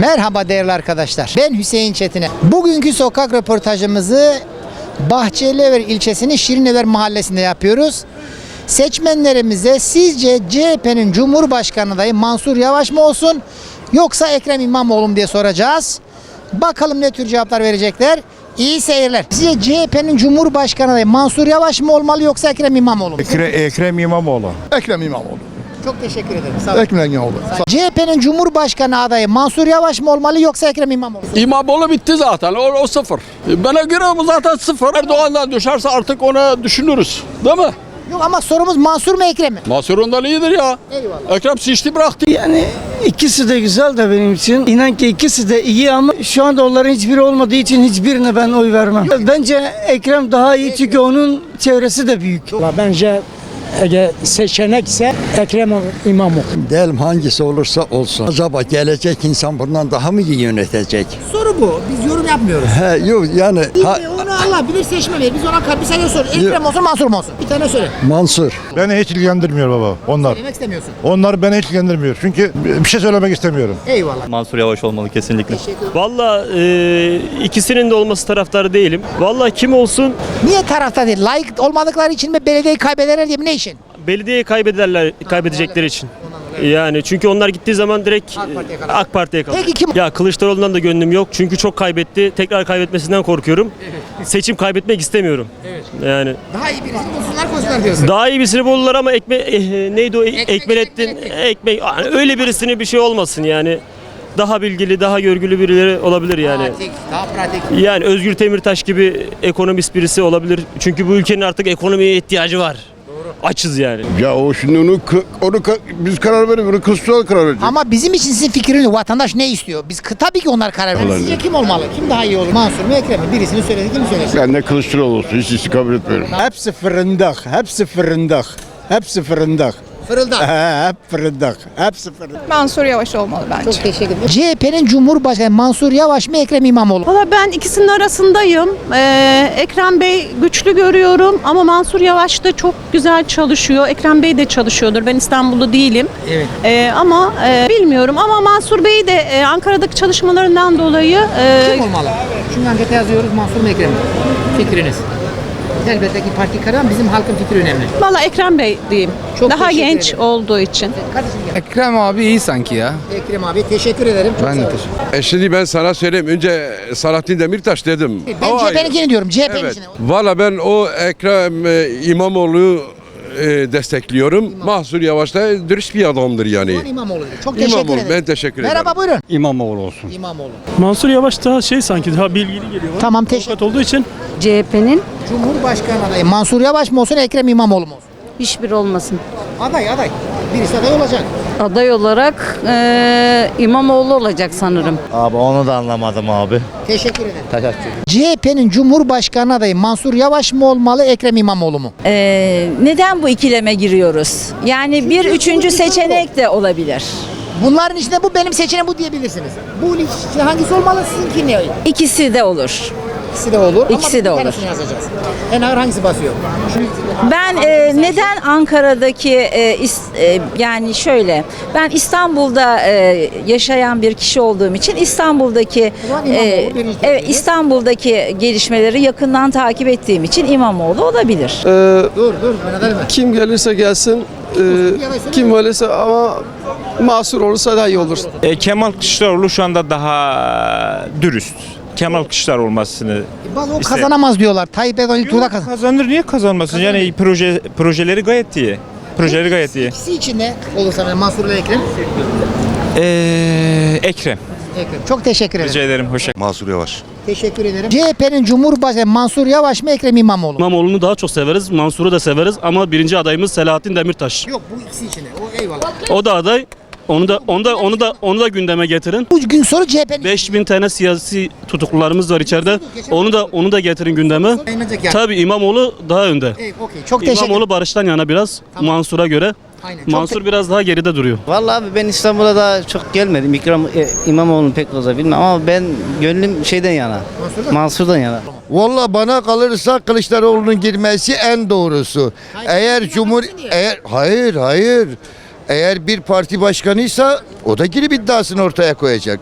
Merhaba değerli arkadaşlar. Ben Hüseyin Çetine. Bugünkü sokak röportajımızı Bahçelievler ilçesinin Şirinever mahallesinde yapıyoruz. Seçmenlerimize sizce CHP'nin Cumhurbaşkanı adayı Mansur Yavaş mı olsun yoksa Ekrem İmamoğlu mu diye soracağız. Bakalım ne tür cevaplar verecekler. İyi seyirler. Sizce CHP'nin Cumhurbaşkanı adayı Mansur Yavaş mı olmalı yoksa Ekrem İmamoğlu mu? Ekre, Ekrem İmamoğlu. Ekrem İmamoğlu. Çok teşekkür ederim. Sağ olun. Ekrem İmamoğlu. CHP'nin Cumhurbaşkanı adayı Mansur Yavaş mı olmalı yoksa Ekrem İmamoğlu mu? İmamoğlu bitti zaten. O, o sıfır. Bana göre o zaten sıfır. Erdoğan'dan düşerse artık ona düşünürüz. Değil mi? Yok ama sorumuz Mansur mu Ekrem mi? Mahsur ondan iyidir ya. Eyvallah. Ekrem sıçtı bıraktı. Yani ikisi de güzel de benim için. İnan ki ikisi de iyi ama şu anda onların hiçbiri olmadığı için hiçbirine ben oy vermem. Bence Ekrem daha iyi çünkü onun çevresi de büyük. Bence eğer seçenekse Ekrem İmamoğlu. Diyelim hangisi olursa olsun. Acaba gelecek insan bundan daha mı iyi yönetecek? Soru bu. Biz yorum yapmıyoruz. He yok yani ha, onu Allah bilir seçme verir. Biz ona kal bir saniye sor. Ekrem olsun Mansur mu olsun? Bir tane söyle. Mansur. Beni hiç ilgilendirmiyor baba onlar. Demek istemiyorsun. Onlar beni hiç ilgilendirmiyor. Çünkü bir şey söylemek istemiyorum. Eyvallah. Mansur Yavaş olmalı kesinlikle. Teşekkür ederim. Valla e, ikisinin de olması taraftarı değilim. Valla kim olsun Niye tarafta değil? Layık olmadıkları için mi belediyeyi kaybederler diye mi ne için? belediyeyi kaybederler kaybedecekleri için. Yani çünkü onlar gittiği zaman direkt AK Parti'ye e, kalır. AK Parti'ye kalır. Peki kim- Ya Kılıçdaroğlu'ndan da gönlüm yok. Çünkü çok kaybetti. Tekrar kaybetmesinden korkuyorum. Seçim kaybetmek istemiyorum. Yani Daha iyi birisini bulsunlar koysunlar diyorsun. daha iyi birisini bulurlar ama ekme eh, neydi o Ekmek, Ekmelettin ekmek, öyle birisini bir şey olmasın yani. Daha bilgili, daha görgülü birileri olabilir yani. Pratik, daha pratik. Yani Özgür Demirtaş gibi ekonomist birisi olabilir. Çünkü bu ülkenin artık ekonomiye ihtiyacı var. Açız yani. Ya o şimdi onu onu biz karar veriyoruz. Kılıçdaroğlu karar verecek. Ama bizim için sizin fikriniz vatandaş ne istiyor? Biz tabii ki onlar karar verir. Sizce kim olmalı? Kim daha iyi olur? Mansur mu Ekrem mi? Birisini söyledi kim söylesin? Ben de Kılıçdaroğlu olsun. Hiç hiç kabul etmiyorum. Hepsi fırındak, hepsi fırındak. Hepsi fırındak. Fırıldak. He, hep fırındak. Hepsi fırındak. Mansur Yavaş olmalı bence. Çok teşekkür ederim. CHP'nin Cumhurbaşkanı Mansur Yavaş mı Ekrem İmamoğlu? Valla ben ikisinin arasındayım. Ee, Ekrem Bey güçlü görüyorum ama Mansur Yavaş da çok güzel çalışıyor. Ekrem Bey de çalışıyordur. Ben İstanbullu değilim. Evet. Ee, ama e, bilmiyorum ama Mansur Bey de e, Ankara'daki çalışmalarından dolayı e, Kim olmalı? Şimdi ankete yazıyoruz Mansur mu Ekrem mi? Fikriniz. Elbette ki parti karar bizim halkın fikri önemli. valla Ekrem Bey diyeyim. Çok Daha teşekkür genç ederim. olduğu için. Kardeşim gel. Ekrem abi iyi sanki ya. Ekrem abi teşekkür ederim. Çok sağ olun. E şimdi ben sana söyleyeyim. Önce Salahattin Demirtaş dedim. Ben Ama- CHP'ninkini diyorum. CHP'nin Evet. Valla ben o Ekrem e, İmamoğlu e, destekliyorum. Mahsur Yavaş da dürüst bir adamdır yani. Ulan İmamoğlu. Çok teşekkür İmamoğlu, ederim. ben teşekkür ederim. Merhaba buyurun. İmamoğlu olsun. İmamoğlu. Mansur Yavaş daha şey sanki daha bilgili geliyor. bana. Tamam teşekkür Avukat olduğu için CHP'nin Cumhurbaşkanı adayı Mansur Yavaş mı olsun Ekrem İmamoğlu mu olsun? hiçbir olmasın. Aday aday. Birisi aday olacak. Aday olarak eee İmamoğlu olacak sanırım. Abi onu da anlamadım abi. Teşekkür ederim. CHP'nin Cumhurbaşkanı adayı Mansur Yavaş mı olmalı Ekrem İmamoğlu mu? neden bu ikileme giriyoruz? Yani bir üçüncü seçenek de olabilir. Bunların içinde bu benim seçeneğim bu diyebilirsiniz. Bu işte hangisi olmalı sizinki ne? İkisi de olur. İkisi de olur İkisi ama de olur. tanesini yazacağız. En ağır hangisi basıyor? Ben eee, neden Ankara'daki eee, is- eee, yani şöyle ben İstanbul'da eee, yaşayan bir kişi olduğum için İstanbul'daki zaman İmamoğlu eee, birinci evet, tercih. İstanbul'daki gelişmeleri yakından takip ettiğim için İmamoğlu olabilir. Dur dur Mehmet Ali mi? kim gelirse gelsin kim gelirse ama masur olursa daha iyi olur. E, Kemal Kılıçdaroğlu şu anda daha dürüst. Kemal Kılıçdaroğlu olmasını Bazı o İşte- kazanamaz diyorlar. Tayyip Erdoğan ilk turda kazan. kazanır niye kazanmasın? Yani proje projeleri gayet iyi. Projeleri gayet iyi. İkisi içinde olursa ben Mansur ile Ekrem. Ee, Ekrem. Ekrem. Çok teşekkür ederim. Rica ederim. Hoşça Mansur Yavaş. Teşekkür ederim. CHP'nin Cumhurbaşkanı Mansur Yavaş mı Ekrem İmamoğlu mu? İmamoğlu'nu daha çok severiz. Mansur'u da severiz ama birinci adayımız Selahattin Demirtaş. Yok bu ikisi içinde. O eyvallah. O da aday. Onu da onu da onu da onu da gündeme getirin. Bu gün soru CHP'nin. 5000 tane siyasi tutuklularımız var içeride. Onu da onu da getirin gündeme. Tabii İmamoğlu daha önde. Okey. Çok teşekkür. İmamoğlu barıştan yana biraz Mansur'a göre. Aynen. Çok Mansur biraz daha geride duruyor. Vallahi abi ben İstanbul'a da çok gelmedim. İkram e, İmamoğlu'nu pek fazla bilmem ama ben gönlüm şeyden yana. Mansur'dan. Mansur'dan yana. Valla bana kalırsa Kılıçdaroğlu'nun girmesi en doğrusu. Eğer Cumhur eğer hayır hayır eğer bir parti başkanıysa o da girip iddiasını ortaya koyacak.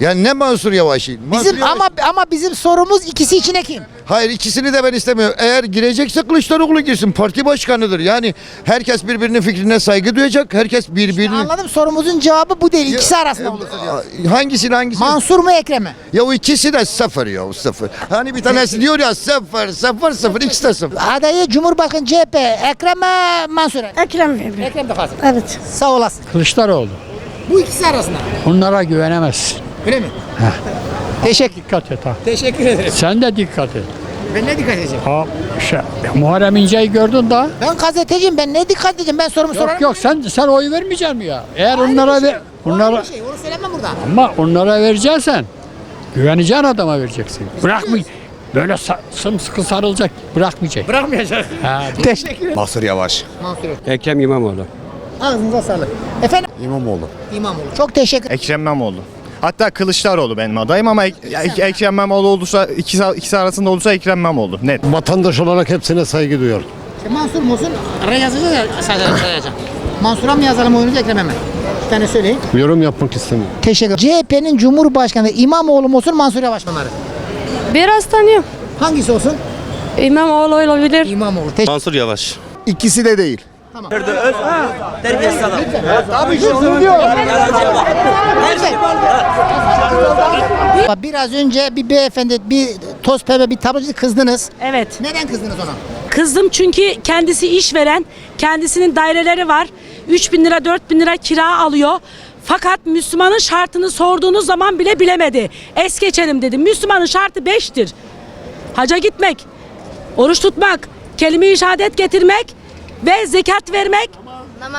Yani ne Mansur Yavaş'ı? Mansur Bizim Yavaş- ama ama bizim sorumuz ikisi içine kim? Hayır ikisini de ben istemiyorum. Eğer girecekse Kılıçdaroğlu girsin. Parti başkanıdır. Yani herkes birbirinin fikrine saygı duyacak. Herkes birbirini... Anladım sorumuzun cevabı bu değil. İkisi arasında olursa diyor. Hangisini hangisi? Mansur mu Ekrem mi? ya o ikisi de sıfır ya o sıfır. Hani bir tanesi diyor ya sıfır sıfır sıfır ikisi de sıfır. Adayı Cumhurbaşkanı CHP Ekrem mi Mansur? Ekrem Ekrem de fazla. Evet. Sağ olasın. Kılıçdaroğlu. Bu ikisi arasında. Onlara güvenemezsin. Öyle mi? Teşekkür, Dikkat et ha. teşekkür ederim. Sen de dikkat et. Ben ne dikkat edeceğim? Ha, şey, Muharrem İnce'yi gördün da. Ben gazeteciyim ben ne dikkat edeceğim ben sorumu sorarım. Yok yok sen sen oy vermeyeceksin mi ya? Eğer onlara ver, onlara Bir şey, onu söylemem burada. ama onlara vereceksen güveneceğin adama vereceksin. Bırakmay böyle sa- sımsıkı sarılacak bırakmayacak. Bırakmayacak. Ha, Teşekkür ederim. Yavaş. Mansur. Ekrem İmamoğlu. Ağzınıza sağlık. Efendim? İmamoğlu. İmamoğlu. Çok teşekkür Ekrem İmamoğlu. Hatta Kılıçdaroğlu benim adayım ama Ek- Ek- Ekrem İmamoğlu olursa ikisi, ikisi arasında olursa Ekrem İmamoğlu. Net. Vatandaş olarak hepsine saygı duyuyor. İşte Mansur mu olsun? Araya yazacağız ya sadece sayacağım. Mansur'a mı yazalım oyunuzu Ekrem'e mi? Bir tane söyleyin. Yorum yapmak istemiyorum. Teşekkür CHP'nin Cumhurbaşkanı İmamoğlu mu olsun Mansur Yavaş mı? onları? Biraz tanıyorum. Hangisi olsun? İmamoğlu olabilir. İmamoğlu. Teşekkür Mansur Yavaş. İkisi de değil. Biraz önce bir beyefendi, bir toz pembe bir tablacı kızdınız. Evet. Neden kızdınız ona? Kızdım çünkü kendisi işveren, kendisinin daireleri var. 3 bin lira 4 bin lira kira alıyor. Fakat Müslümanın şartını sorduğunuz zaman bile bilemedi. Es geçelim dedi. Müslümanın şartı 5'tir. Haca gitmek, oruç tutmak, kelime-i şehadet getirmek ve zekat vermek,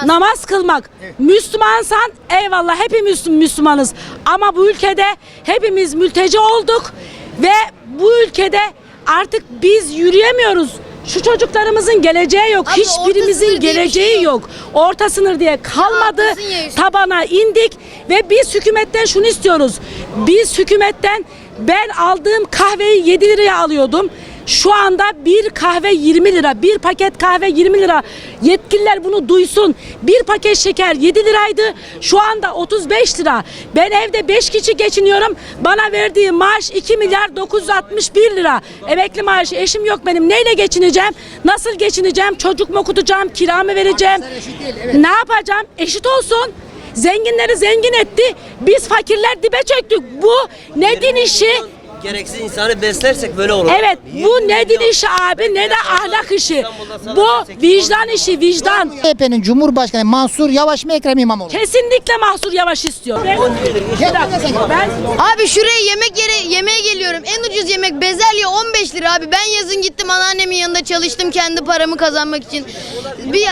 namaz, kılmak. Müslümansan eyvallah hepimiz Müslümanız. Ama bu ülkede hepimiz mülteci olduk ve bu ülkede artık biz yürüyemiyoruz. Şu çocuklarımızın geleceği yok. Hiçbirimizin geleceği yok. Orta sınır diye kalmadı. Tabana indik ve biz hükümetten şunu istiyoruz. Biz hükümetten ben aldığım kahveyi 7 liraya alıyordum. Şu anda bir kahve 20 lira, bir paket kahve 20 lira. Yetkililer bunu duysun. Bir paket şeker 7 liraydı. Şu anda 35 lira. Ben evde 5 kişi geçiniyorum. Bana verdiği maaş 2 milyar 961 lira. Emekli maaşı eşim yok benim. Neyle geçineceğim? Nasıl geçineceğim? Çocuk mu okutacağım? Kira mı vereceğim? Ne yapacağım? Eşit olsun. Zenginleri zengin etti. Biz fakirler dibe çöktük. Bu ne din işi? Gereksiz insanı beslersek böyle olur. Evet bu ne din işi abi ne de ahlak işi. Bu vicdan işi vicdan. CHP'nin Cumhurbaşkanı Mansur Yavaş mı Ekrem İmamoğlu? Kesinlikle Mahsur Yavaş istiyor. Ben, ben Abi şuraya yemek yere yemeğe geliyorum. En ucuz yemek bezelye 15 lira abi. Ben yazın gittim anneannemin yanında çalıştım kendi paramı kazanmak için. Bir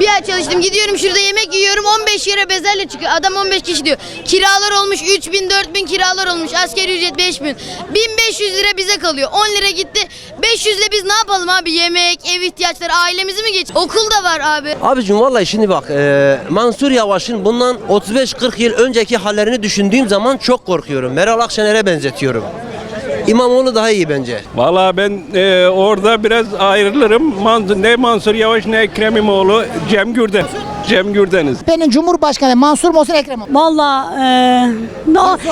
bir ay çalıştım. Gidiyorum şurada yemek yiyorum 15 lira bezelye çıkıyor. Adam 15 kişi diyor. Kiralar olmuş 3000 4000 kiralar olmuş. Asgari ücret 5000. 1500 lira bize kalıyor. 10 lira gitti. 500 ile biz ne yapalım abi? Yemek, ev ihtiyaçları, ailemizi mi geç? Okul da var abi. Abicim vallahi şimdi bak e, Mansur Yavaş'ın bundan 35-40 yıl önceki hallerini düşündüğüm zaman çok korkuyorum. Meral Akşener'e benzetiyorum. İmamoğlu daha iyi bence. Valla ben e, orada biraz ayrılırım. Man- ne Mansur Yavaş ne Ekrem İmamoğlu, Cem Gürden. Cem Gürden'iz. CHP'nin Cumhurbaşkanı Mansur mu olsun Ekrem mi? Valla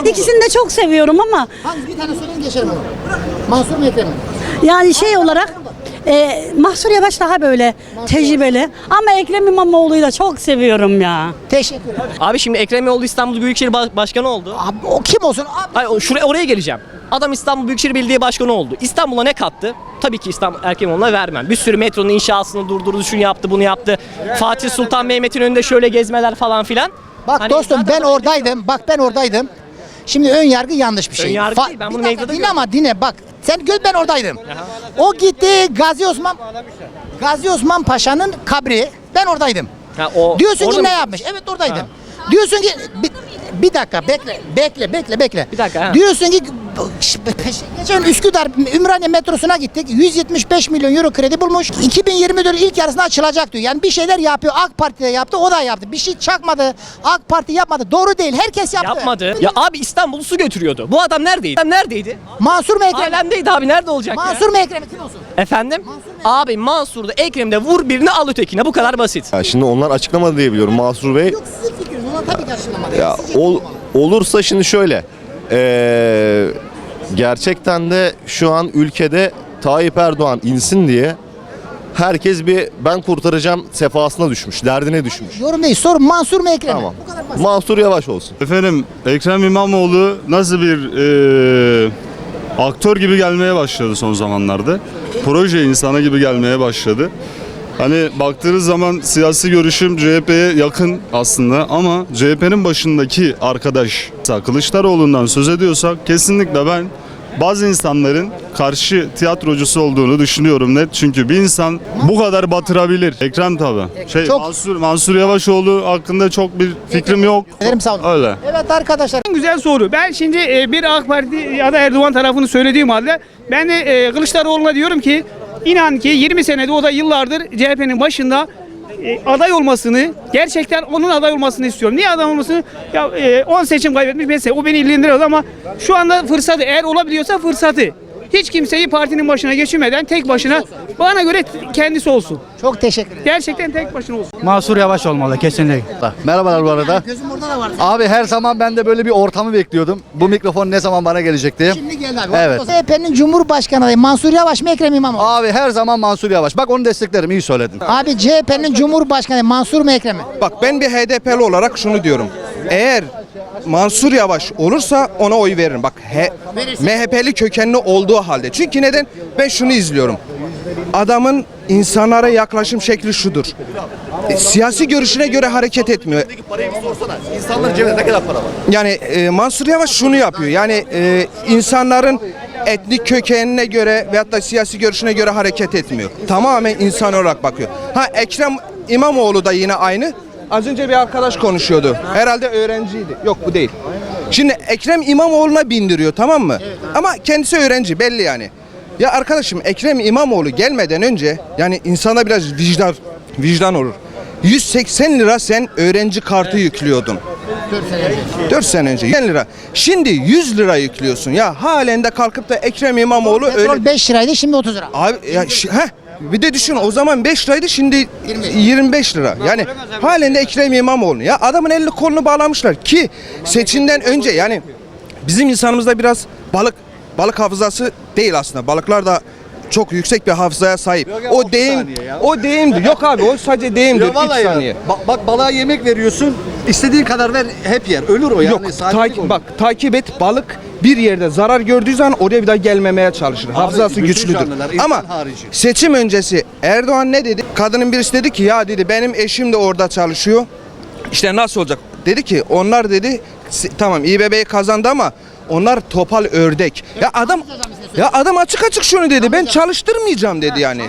ikisini de çok seviyorum ama Hangi bir tane söyleyin geçelim onu. Mansur mu Ekrem mi? yani şey olarak e, Mahsur Yavaş daha böyle tecrübeli ama Ekrem İmamoğlu'yu da çok seviyorum ya. Teşekkür ederim. Abi şimdi Ekrem İmamoğlu İstanbul Büyükşehir Başkanı oldu. Abi o kim olsun? Abi, Hayır şuraya oraya geleceğim. Adam İstanbul Büyükşehir Belediye Başkanı oldu. İstanbul'a ne kattı? Tabii ki İstanbul İmamoğlu'na vermem. Bir sürü metronun inşasını durdurdu, şunu yaptı, bunu yaptı. Fatih Sultan Mehmet'in önünde şöyle gezmeler falan filan. bak Hani dostum zaten ben oradaydım. Bak ben oradaydım. Şimdi ön yargı yanlış bir şey. Ön yargı değil, ben bir bunu dakika, medyada Dinle ama dinle bak. Sen gör ben oradaydım. O gitti Gazi Osman Gazi Osman Paşa'nın kabri. Ben oradaydım. Ha, o, Diyorsun orada ki ne mı- yapmış? Evet oradaydım. Diyorsun ki bir, bir dakika bekle bekle bekle bekle. Bir dakika, ha. Diyorsun ki geçen Üsküdar Ümraniye metrosuna gittik. 175 milyon euro kredi bulmuş. 2024 ilk yarısında açılacak diyor. Yani bir şeyler yapıyor. AK Parti de yaptı, o da yaptı. Bir şey çakmadı. AK Parti yapmadı. Doğru değil. Herkes yaptı. Yapmadı. Ya abi İstanbul'u su götürüyordu. Bu adam neredeydi? Adam neredeydi? Mansur mu Ekrem? Alemdeydi abi nerede olacak ya? Mansur mu Ekrem? Kim olsun? Efendim? Abi Mansur'da Ekrem'de vur birini al ötekine bu kadar basit. Ya şimdi onlar açıklamadı diye biliyorum Mahsur Bey. Yok sizin fikriniz. Ona tabii ki açıklamadı. Ya ol, olursa şimdi şöyle. Ee, gerçekten de şu an ülkede Tayyip Erdoğan insin diye herkes bir ben kurtaracağım sefasına düşmüş, derdine düşmüş. Yorum değil. Sorun Mansur mu Ekrem mi? Tamam. Bu kadar basit. Mansur Yavaş olsun. Efendim Ekrem İmamoğlu nasıl bir e, aktör gibi gelmeye başladı son zamanlarda. Proje insanı gibi gelmeye başladı. Hani baktığınız zaman siyasi görüşüm CHP'ye yakın aslında ama CHP'nin başındaki arkadaş Kılıçdaroğlu'ndan söz ediyorsak kesinlikle ben bazı insanların karşı tiyatrocusu olduğunu düşünüyorum net. Çünkü bir insan bu kadar batırabilir. Ekrem tabi. Şey, Çok- Mansur, Mansur Yavaşoğlu hakkında çok bir fikrim yok. Ederim sağ olun. Öyle. Evet arkadaşlar. Güzel soru. Ben şimdi e, bir AK Parti ya da Erdoğan tarafını söylediğim halde ben de e, Kılıçdaroğlu'na diyorum ki inan ki 20 senede o da yıllardır CHP'nin başında e, aday olmasını gerçekten onun aday olmasını istiyorum. Niye aday olmasını? Ya e, 10 seçim kaybetmiş mesela o beni ilgilendiriyor ama şu anda fırsatı eğer olabiliyorsa fırsatı. Hiç kimseyi partinin başına geçirmeden tek başına bana göre kendisi olsun. Çok teşekkür ederim. Gerçekten tek başına olsun. Mansur Yavaş olmalı kesinlikle. Merhabalar bu arada. Gözüm orada da vardı. Abi her zaman ben de böyle bir ortamı bekliyordum. Bu mikrofon ne zaman bana gelecek diye. Şimdi geldi abi. Evet. CHP'nin Cumhurbaşkanı adayı Mansur Yavaş mı Ekrem İmamoğlu? Abi her zaman Mansur Yavaş. Bak onu desteklerim iyi söyledin. Abi CHP'nin Cumhurbaşkanı Mansur mu Ekrem mi? Bak ben bir HDP'li olarak şunu diyorum. Eğer Mansur Yavaş olursa ona oy veririm. Bak he, MHP'li kökenli olduğu halde. Çünkü neden? Ben şunu izliyorum. Adamın insanlara yaklaşım şekli şudur. E, siyasi görüşüne göre hareket etmiyor. Parayı bir sorsana. İnsanların cebinde ne kadar para var? Yani e, Mansur Yavaş şunu yapıyor. Yani e, insanların etnik kökenine göre veyahut da siyasi görüşüne göre hareket etmiyor. Tamamen insan olarak bakıyor. Ha Ekrem İmamoğlu da yine aynı. Az önce bir arkadaş konuşuyordu. Herhalde öğrenciydi. Yok bu değil. Şimdi Ekrem İmamoğlu'na bindiriyor tamam mı? Ama kendisi öğrenci belli yani. Ya arkadaşım Ekrem İmamoğlu gelmeden önce yani insana biraz vicdan vicdan olur. 180 lira sen öğrenci kartı yüklüyordun. 4 sene önce 100 lira. Şimdi 100 lira yüklüyorsun. Ya halen de kalkıp da Ekrem İmamoğlu öyle Petrol 5 liraydı şimdi 30 lira. Abi ya şi- heh, bir de düşün o zaman 5 liraydı şimdi 25 lira. Yani halen de Ekrem İmamoğlu. Ya adamın elini kolunu bağlamışlar ki seçimden önce yani bizim insanımızda biraz balık balık hafızası değil aslında. Balıklar da çok yüksek bir hafızaya sahip. o deyim o deyimdi. Yok abi o sadece deyimdi. 3 saniye. Bak, bak balığa yemek veriyorsun. istediğin kadar ver hep yer. Ölür o yani. Yok takip, bak takip et balık bir yerde zarar gördüğü zaman oraya bir daha gelmemeye çalışır. Hafızası bütün güçlüdür. canlılar, Ama harici. seçim öncesi Erdoğan ne dedi? Kadının birisi dedi ki ya dedi benim eşim de orada çalışıyor. İşte nasıl olacak? Dedi ki onlar dedi "si- tamam İBB'yi kazandı ama onlar topal ördek. Ya adam ya adam açık açık şunu dedi. Ben çalıştırmayacağım dedi yani.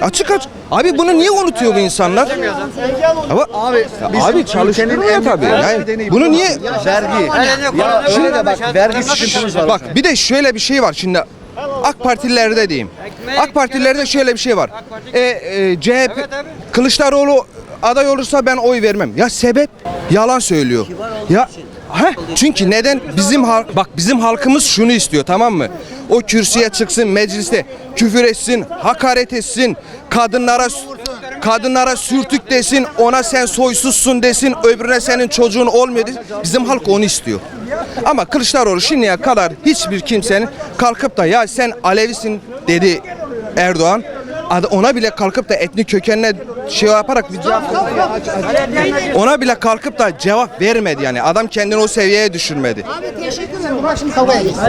Açık açık. Abi bunu niye unutuyor bu insanlar? Ama abi, abi çalıştırmıyor tabii. Yani bunu niye Vergi. Ya öyle de bak vergi sıkıntımız var. Bak bir de şöyle bir şey var şimdi AK Partililerde diyeyim. AK Partililerde şöyle bir şey var. E, e, CHP Kılıçdaroğlu aday olursa ben oy vermem. Ya sebep yalan söylüyor. Ya Heh, çünkü neden bizim halk bak bizim halkımız şunu istiyor tamam mı? O kürsüye çıksın mecliste küfür etsin, hakaret etsin, kadınlara kadınlara sürtük desin, ona sen soysuzsun desin, öbürüne senin çocuğun olmuyor desin. Bizim halk onu istiyor. Ama Kılıçdaroğlu şimdiye kadar hiçbir kimsenin kalkıp da ya sen Alevisin dedi Erdoğan. Ona bile kalkıp da etnik kökenine şey yaparak bir cevap ona bile kalkıp da cevap vermedi yani. Adam kendini o seviyeye düşürmedi. Abi teşekkür ederim. Bak şimdi kavgaya geçsin.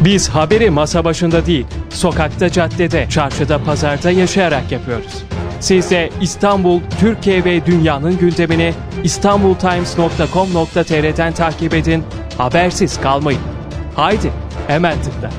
Biz haberi masa başında değil, sokakta, caddede, çarşıda, pazarda yaşayarak yapıyoruz. Siz de İstanbul, Türkiye ve dünyanın gündemini istanbultimes.com.tr'den takip edin, habersiz kalmayın. Haydi, hemen tıkla.